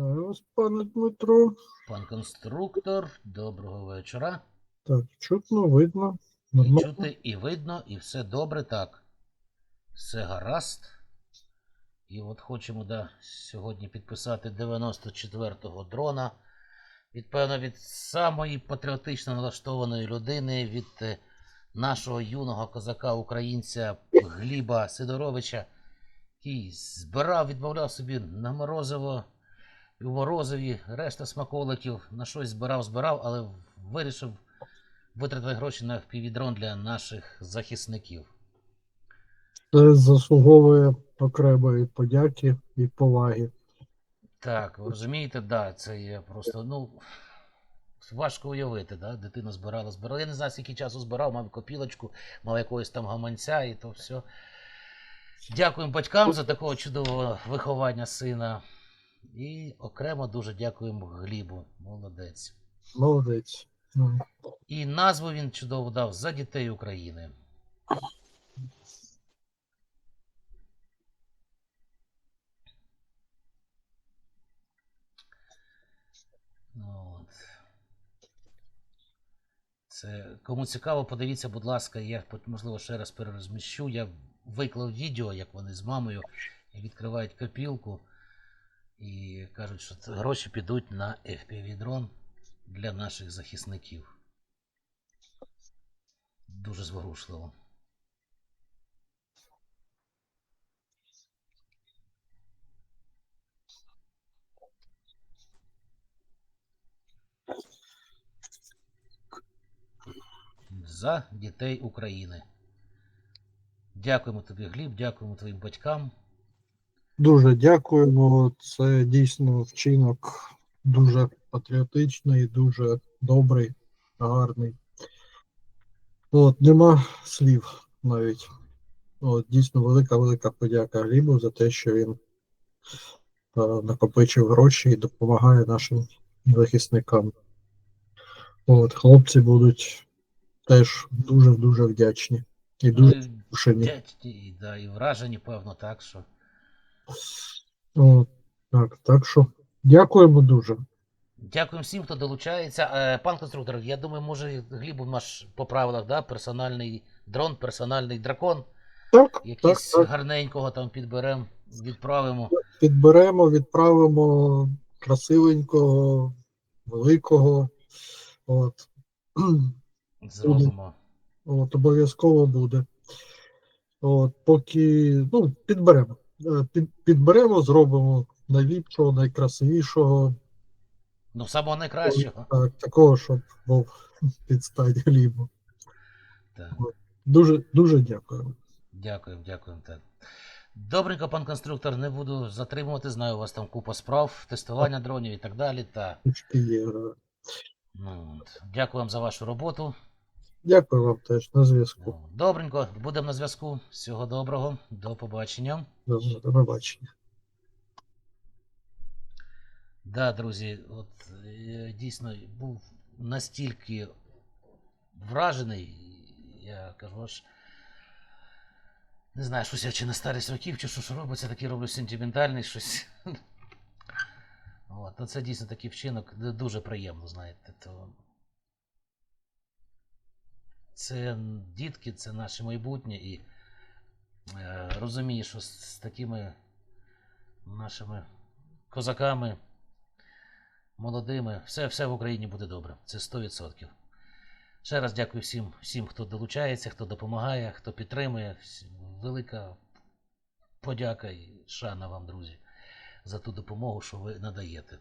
Вітаю вас, пане Дмитро. Пан конструктор, доброго вечора. Так, чутно, видно. І Нормально. чути, і видно, і все добре, так. Все гаразд. І от хочемо да, сьогодні підписати 94-го дрона. Від, певно, від самої патріотично налаштованої людини, від е, нашого юного козака-українця Гліба Сидоровича, який збирав, відмовляв собі на морозиво, і в морозові, решта смаколиків, на щось збирав, збирав, але вирішив витратити гроші на півдрон для наших захисників. Це заслуговує окремої подяки і поваги. Так, ви розумієте, да, це є просто, ну. Важко уявити, да? дитина збирала, збирала. Я не знаю, скільки часу збирав, мав копілочку, мав якогось там гаманця і то все. Дякуємо батькам за такого чудового виховання сина. І окремо дуже дякуємо Глібу. Молодець. Молодець. І назву він чудово дав за дітей України. От. Це кому цікаво, подивіться, будь ласка, я можливо ще раз перерозміщу. Я виклав відео, як вони з мамою відкривають копілку і кажуть, що гроші підуть на FPV-дрон для наших захисників. Дуже зворушливо. За дітей України. Дякуємо тобі, Гліб, дякуємо твоїм батькам. Дуже дякуємо. Це дійсно вчинок дуже патріотичний, дуже добрий, гарний. От, нема слів навіть. От, дійсно велика велика подяка Глібу за те, що він е, накопичив гроші і допомагає нашим захисникам. От, хлопці будуть теж дуже дуже вдячні і дуже Ну, зворушені. вдячні, і, да, і вражені, певно, так що. От, так, так що дякуємо дуже. Дякуємо всім, хто долучається. Е, Пан конструктор, я думаю, може Глібу наш по правилах, да, персональний дрон, персональний дракон. Так, так, так. гарненького там підберемо, відправимо. Підберемо, відправимо красивенького, великого. От. Зробимо. От, обов'язково буде. От, поки ну, підберемо. Е, Під, підберемо, зробимо найліпшого, найкрасивішого, Ну, самого найкращого. так, такого, щоб був під стадію. Так. Дуже, дуже дякую. Дякуємо, дякуємо. Так. Добренько, пан конструктор, не буду затримувати. Знаю, у вас там купа справ, тестування дронів і так далі. Та, ну, от. Дякую вам за вашу роботу. Дякую вам теж на зв'язку. Ну, Добренько, будемо на зв'язку. Всього доброго, до побачення. До, до побачення. Да, друзі, от е, дійсно був настільки вражений, я кажу, аж не знаю, щось я чи на старість років, чи що ж робиться, такий роблю сентиментальний щось. От, ну це дійсно такий вчинок дуже приємно, знаєте. То... Це дітки, це наше майбутнє і е, розумію, що з, з такими нашими козаками молодими. Все, все в Україні буде добре. Це 100%. Ще раз дякую всім, всім, хто долучається, хто допомагає, хто підтримує. Велика подяка і шана вам, друзі, за ту допомогу, що ви надаєте.